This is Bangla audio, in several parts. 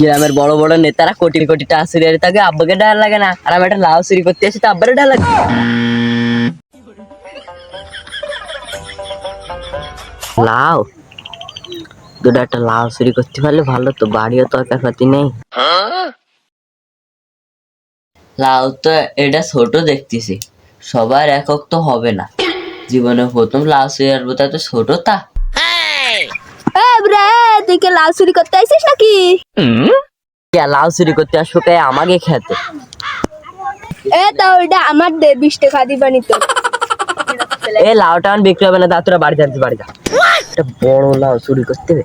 গ্রামের বড় বড় নেতারা কোটি কোটি টাকা থাকে আব্বাকে ডাল লাগে না। আর আমি একটা লাউ চুরি করতে আসি তো আব্বারে ডাল লাগে। লাউ? দুটো একটা লাউ করতে পারলে ভালো, তো বাড়িও তরকার পাতি নেই। লাউ তো এটা ছোট দেখতেছি, সবার একক তো হবে না। জীবনে প্রথম লাউ চুরি করব, তা তো ছোট তা। তুই কি লাল চুরি করতে আইছিস নাকি? লাউ চুরি করতে আসব কে? আমাকে খেতে। এ তা ওইটা আমার দে বিশ টাকা দিবানি তো এ লাউটা আমার বিক্রি হবে না তা তোরা বাড়ি যাচ্ছি বাড়ি যা। একটা বড় লাউ চুরি করতে হবে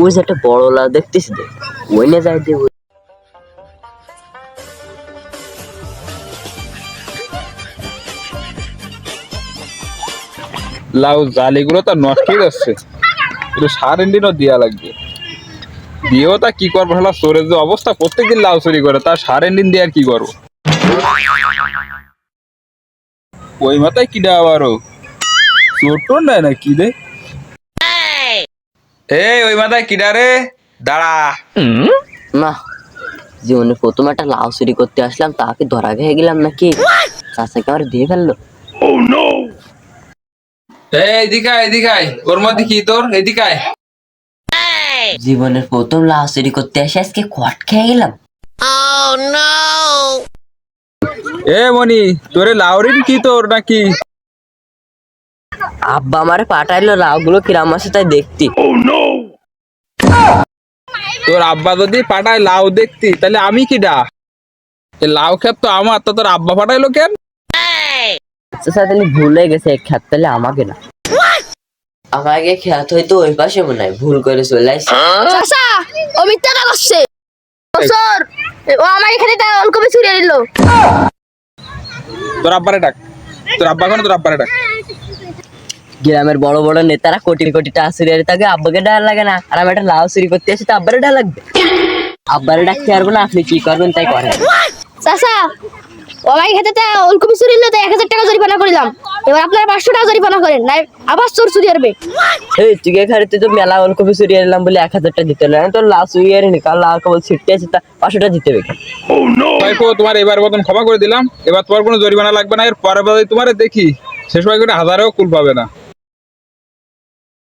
ওই যে একটা বড় লাউ দেখতেছি দে? ওই যাই দেবো লাউ জালিগুলো তো নষ্ট হয়ে যাচ্ছে। একটু সার ইন্ডিনও দেওয়া লাগবে। দিয়েও তা কি করব? হলো চোরের যে অবস্থা প্রত্যেকদিন লাউ চুরি করে তার সার ইন্ডিন দিয়ে আর কি করব? ওই মাথায় কি দেওয়া আবারও চোর টোর নেয় না কি রে এই ওই মাথায় কিডা রে? দাঁড়া। না জীবনে প্রথম একটা লাউ চুরি করতে আসলাম তাকে ধরা খেয়ে গেলাম নাকি? চাষাকে আমার দিয়ে ফেলল। এই এদিকে আয়, এদিকে ওর মধ্যে কি তোর? এদিকে জীবনের প্রথম লাউ চুরি করতে এসে আজকে কট খেয়ে গেলাম। এ মনি তোরে লাউরিন কি তোর নাকি? আব্বা আমার পাঠাইলো লাউগুলো কিরাম আছে তাই দেখতি। তোর আব্বা যদি পাঠায় লাউ দেখতি তাহলে আমি কি ডা লাউ খেপ তো আমার তো তোর আব্বা পাঠাইলো কেন? তাহলে ভুলে গেছে তাহলে আমাকে না। আমাকে হয়তো ওই পাশে মনে হয় ভুল করে চলে আসছে। চাচা ও মিথ্যা কথা করছে বছর ও আমার এখানে তা ওলকপি চুরি নিল তোর আব্বারে ডাক। তোর আব্বা কেন তোর আব্বারে ডাক? গ্রামের বড় বড় নেতারা কোটি কোটি টাকা চুরি করে থাকে আব্বাকে ডাল লাগে না। আর আমি একটা লাউ চুরি করতে আসি তো আব্বারে ডাল লাগবে। আব্বারে ডাকতে পারব না আপনি কি করবেন তাই করেন। চাচা ও খেতে তো তা ওলকপি চুরি হলো তো এক হাজার টাকা জরিমানা করলাম। এবার আপনারা পাঁচশো টাকা জরিমানা করেন নাই আবার চোর চুরি করবে। এই তুই এখানে তুই তো মেলা ওলকপি চুরি এলাম বলে এক হাজার টাকা দিতে হলো তোর লাস্ট চুরি এর নি কাল লাউ কেবল ছিটতে আছে তা পাঁচশো টাকা দিতে হবে ভাইপো তোমার এবার মতন ক্ষমা করে দিলাম এবার তোমার কোনো জরিমানা লাগবে না এর পরে তোমার দেখি শেষ সময় কোনো হাজারেও কুল পাবে না।